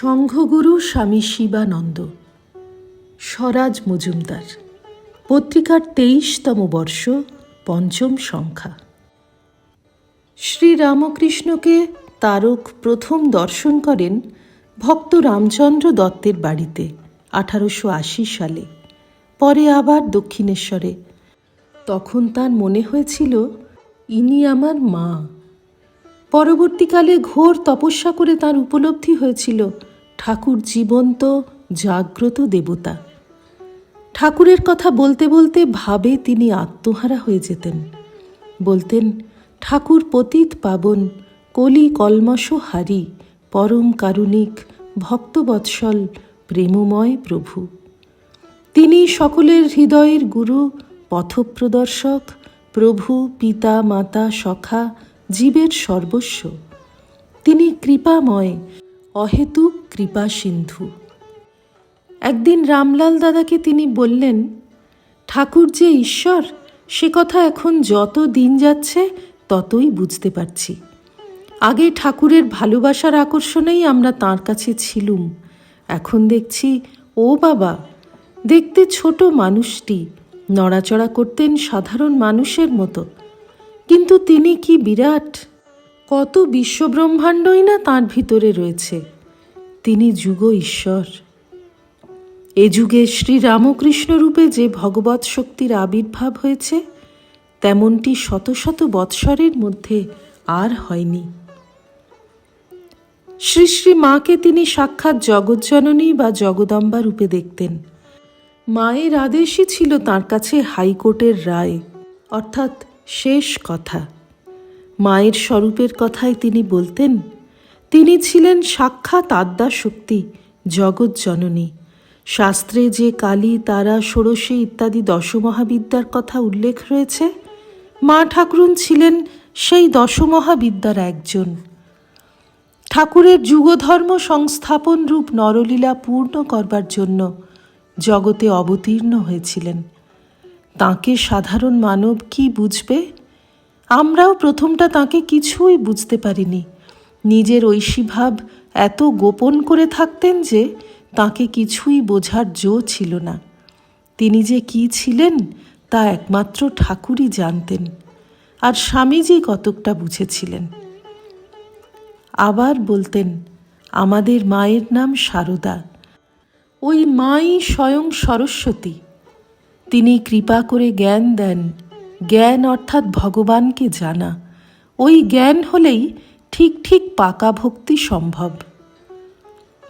সংঘগুরু স্বামী শিবানন্দ। স্বরাজ মজুমদার। পত্রিকার তেইশতম বর্ষ, পঞ্চম সংখ্যা। শ্রী রামকৃষ্ণকে তারক প্রথম দর্শন করেন ভক্ত রামচন্দ্র দত্তের বাড়িতে, আঠারোশো আশি সালে। পরে আবার দক্ষিণেশ্বরে। তখন তার মনে হয়েছিল, ইনি আমার মা। পরবর্তীকালে ঘোর তপস্যা করে তার উপলব্ধি হয়েছিল ঠাকুর জীবন্ত, জাগ্রত দেবতা। ঠাকুরের কথা বলতে বলতে ভাবে তিনি আত্মহারা হয়ে যেতেন। বলতেন, ঠাকুর পতিত পাবন, কলি কলমশ হারি, পরম কারুণিক, ভক্তবৎসল, প্রেমময় প্রভু। তিনি সকলের হৃদয়ের গুরু, পথপ্রদর্শক, প্রভু, পিতা, মাতা, সখা জীবের সর্বস্ব। তিনি কৃপাময় অহেতুক কৃপা সিন্ধু একদিন রামলাল দাদাকে তিনি বললেন, ঠাকুর যে ঈশ্বর, সে কথা এখন যত দিন যাচ্ছে ততই বুঝতে পারছি। আগে ঠাকুরের ভালোবাসার আকর্ষণেই আমরা তার কাছে ছিলুম। এখন দেখছি, ও বাবা, দেখতে ছোট মানুষটি, নড়াচড়া করতেন সাধারণ মানুষের মতো। কিন্তু তিনি কি বিরাট? কত বিশ্বব্রহ্মাণ্ডই না তাঁর ভিতরে রয়েছে। তিনি যুগ ঈশ্বর। এ যুগে শ্রী রামকৃষ্ণ রূপে যে ভগবৎ শক্তির আবির্ভাব হয়েছে, তেমনটি শত শত বৎসরের মধ্যে আর হয়নি। শ্রী শ্রী মাকে তিনি সাক্ষাৎ জগজ্জননী বা জগদম্বা রূপে দেখতেন। মায়ের আদেশই ছিল তার কাছে হাইকোর্টের রায়। অর্থাৎ শেষ কথা। মায়ের স্বরূপের কথায় তিনি বলতেন, তিনি ছিলেন সাক্ষাৎ আদ্যা শক্তি জগৎ জননী। শাস্ত্রে যে কালী, তারা, ষোড়শী ইত্যাদি দশমহাবিদ্যার কথা উল্লেখ রয়েছে, মা ঠাকুরুন ছিলেন সেই দশমহাবিদ্যার একজন। ঠাকুরের যুগধর্ম সংস্থাপন রূপ নরলীলা পূর্ণ করবার জন্য জগতে অবতীর্ণ হয়েছিলেন। তাকে সাধারণ মানব কি বুঝবে? আমরাও প্রথমটা তাকে কিছুই বুঝতে পারিনি। নিজের ঐশীভাব এত গোপন করে থাকতেন যে তাকে কিছুই বোঝার জো ছিল না। তিনি যে কি ছিলেন, তা একমাত্র ঠাকুরই জানতেন। আর স্বামীজি কতকটা বুঝেছিলেন। আবার বলতেন, আমাদের মায়ের নাম সারদা। ওই মাই স্বয়ং সরস্বতী। তিনি কৃপা করে জ্ঞান দেন। জ্ঞান অর্থাৎ ভগবানকে জানা। ওই জ্ঞান হলেই ঠিক ঠিক পাকা ভক্তি সম্ভব।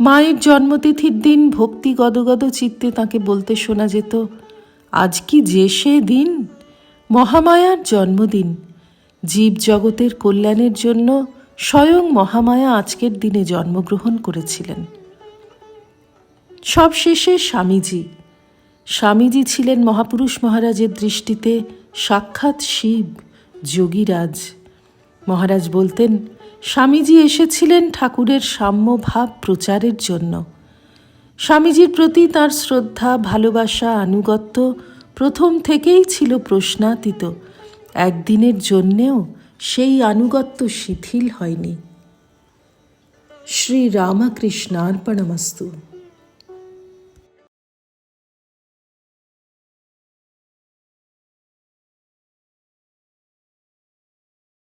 মায়ের জন্মতিথির দিন ভক্তি গদগদ চিত্তে তাকে বলতে শোনা যেত, আজ কি যে সে দিন? মহামায়ার জন্মদিন। জীব জগতের কল্যাণের জন্য স্বয়ং মহামায়া আজকের দিনে জন্মগ্রহণ করেছিলেন। সব শেষে স্বামীজি স্বামীজি ছিলেন মহাপুরুষ মহারাজের দৃষ্টিতে সাক্ষাৎ শিব, যোগীরাজ। মহারাজ বলতেন, স্বামীজি এসেছিলেন ঠাকুরের সাম্য ভাব প্রচারের জন্য। স্বামীজির প্রতি তার শ্রদ্ধা, ভালোবাসা, আনুগত্য প্রথম থেকেই ছিল প্রশ্নাতীত। একদিনের জন্যেও সেই আনুগত্য শিথিল হয়নি। শ্রী রামকৃষ্ণার্পণমস্তু।